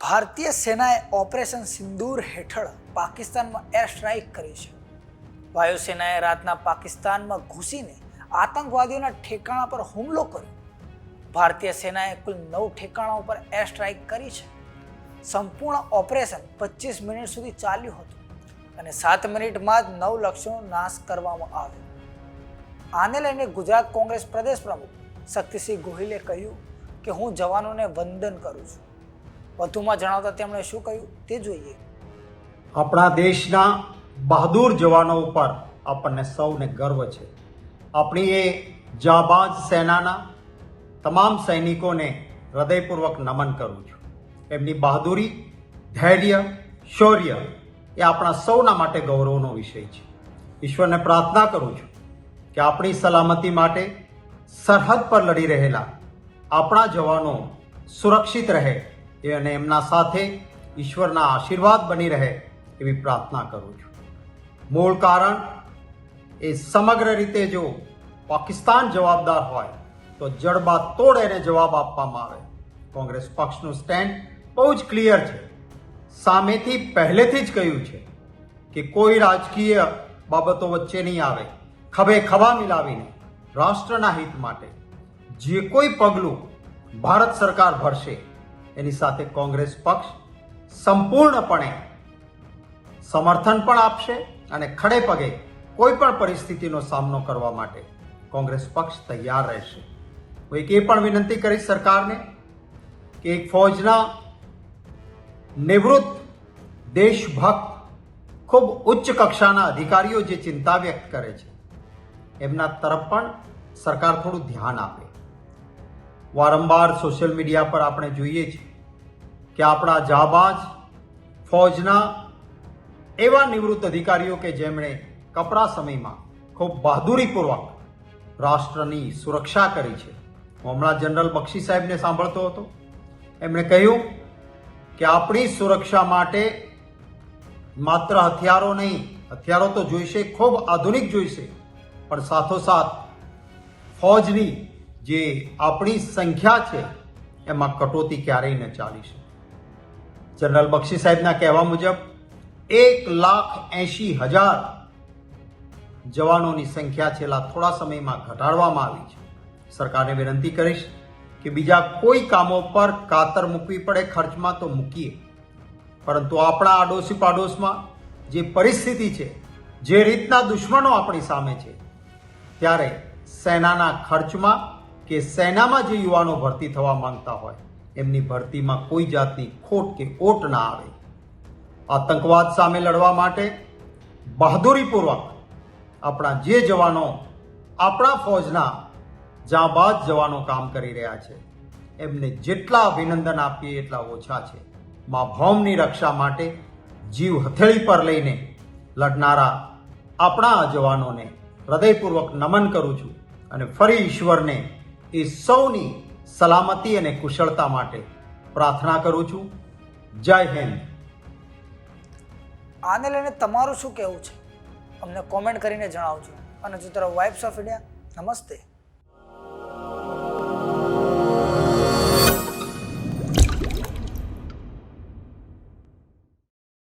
ભારતીય સેનાએ ઓપરેશન સિંદૂર હેઠળ પાકિસ્તાનમાં એર સ્ટ્રાઇક કરી છે. વાયુસેનાએ રાતના પાકિસ્તાનમાં ઘૂસીને આતંકવાદીઓના ઠેકાણા પર હુમલો કર્યો. ભારતીય સેનાએ કુલ નવ ઠેકાણા ઉપર એર સ્ટ્રાઇક કરી છે. સંપૂર્ણ ઓપરેશન પચીસ મિનિટ સુધી ચાલ્યું હતું અને સાત મિનિટમાં જ નવ લક્ષ્યોનો નાશ કરવામાં આવ્યો. આને લઈને ગુજરાત કોંગ્રેસ પ્રદેશ પ્રમુખ શક્તિસિંહ ગોહિલે કહ્યું કે હું જવાનોને વંદન કરું છું. વધુમાં જણાવતા તેમણે શું કહ્યું? તે જોઈએ. આપણા દેશના બહાદુર જવાનો ઉપર આપણને સૌને ગર્વ છે. આપણી એ જાબાજ સેનાના તમામ સૈનિકોને હૃદયપૂર્વક નમન કરું છું. એમની બહાદુરી, ધૈર્ય, શૌર્ય એ આપણા સૌના માટે ગૌરવનો વિષય છે. ઈશ્વરને પ્રાર્થના કરું છું કે આપણી સલામતી માટે સરહદ પર લડી રહેલા આપણા જવાનો સુરક્ષિત રહે એ અને એમના સાથે ઈશ્વરના આશીર્વાદ બની રહે એવી પ્રાર્થના કરું છું. મૂળ કારણ એ સમગ્ર રીતે જો પાકિસ્તાન જવાબદાર હોય, તો જડબા તોડ એને જવાબ આપવામાં આવે. કોંગ્રેસ પક્ષનું સ્ટેન્ડ બહુ જ ક્લિયર છે. સામેથી પહેલેથી જ કહ્યું છે કે કોઈ રાજકીય બાબતો વચ્ચે નહીં આવે, ખભે ખભા મિલાવીને રાષ્ટ્રના હિત માટે જે કોઈ પગલું ભારત સરકાર ભરશે એની સાથે કોંગ્રેસ પક્ષ સંપૂર્ણપણે સમર્થન પણ આપશે અને ખડે પગે કોઈ પણ પરિસ્થિતિનો સામનો કરવા માટે કોંગ્રેસ પક્ષ તૈયાર રહેશે. હું એક એ પણ વિનંતી કરીશ સરકારને કે એક ફૌજના નિવૃત્ત દેશભક્ત, ખૂબ ઉચ્ચ કક્ષાના અધિકારીઓ જે ચિંતા વ્યક્ત કરે છે, એમના તરફ પણ સરકાર થોડું ધ્યાન આપે. વારંવાર સોશિયલ મીડિયા પર આપણે જોઈએ છીએ કે આપણા જાબાજ, ફૌજના એવા નિવૃત્ત અધિકારીઓ કે જેમણે કપરા સમયમાં ખૂબ બહાદુરીપૂર્વક રાષ્ટ્રની સુરક્ષા કરી છે. હું હમણાં જનરલ બક્ષી સાહેબને સાંભળતો હતો. એમણે કહ્યું કે આપણી સુરક્ષા માટે માત્ર હથિયારો નહીં, હથિયારો તો જોઈશે, ખૂબ આધુનિક જોઈશે, પણ સાથોસાથ ફૌજની જે આપણી સંખ્યા છે, એમાં કટોતી ક્યારેય ન ચાલી શકે. જનરલ બક્ષી સાહેબના કહેવા મુજબ, એક લાખ એંશી હજાર જવાનોની સંખ્યા છેલ્લા થોડા સમયમાં ઘટાડવામાં આવી છે. સરકારને વિનંતી કરીશ કે બીજા કોઈ કામો પર કાતર મૂકવી પડે, ખર્ચમાં તો મૂકીએ. પરંતુ આપણા આડોશી પાડોશમાં જે પરિસ્થિતિ છે, જે રીતના દુશ્મનો આપણી સામે છે, ત્યારે સેનાના ખર્ચમાં કે સેનામાં જે યુવાનો ભરતી થવા માંગતા હોય એમની ભરતીમાં કોઈ જાતની ખોટ કે ઓટ ના આવે. આતંકવાદ સામે લડવા માટે બહાદુરીપૂર્વક આપણા જે જવાનો આપણા ફૌજના જાબાજ જવાનો કામ કરી રહ્યા છે, એમને જેટલા અભિનંદન આપીએ એટલા ઓછા છે. મા ભૌમની રક્ષા માટે જીવ હથેળી પર લઈને લડનારા આપણા જવાનોને હૃદયપૂર્વક નમન કરું છું અને ફરી ઈશ્વરને એ સૌની સલામતી અને કુશળતા માટે પ્રાર્થના કરું છું. જય હિન્દ. આને લઈને તમારું શું કહેવું છે? અમને કોમેન્ટ કરીને જણાવજો. અને જો વાઇફ્સ ઓફ ઇન્ડિયા નમસ્તે.